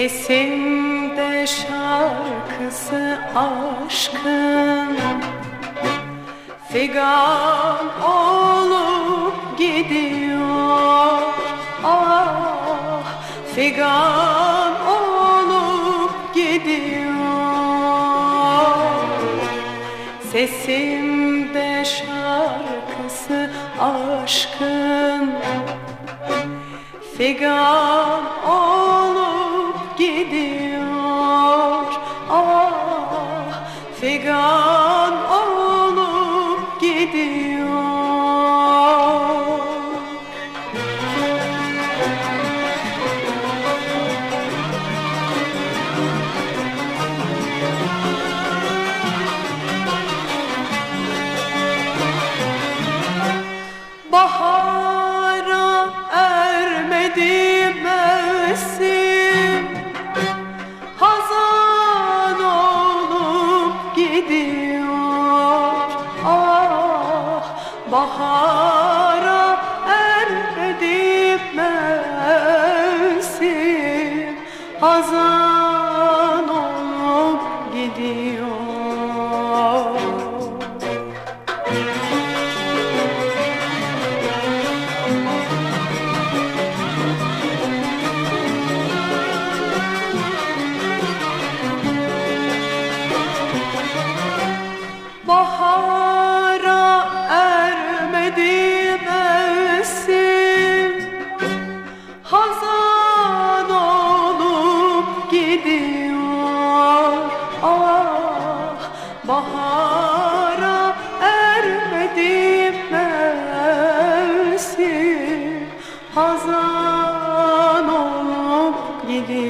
Sesimde şarkısı aşkın. Figan olup gidiyor. Ah figan olup gidiyor. Sesimde şarkısı aşkın. Figan figan olup gidiyor. Bahara gidiyor. Ah bahara ermedi mevsim. Hazan Hazan olup gidiyor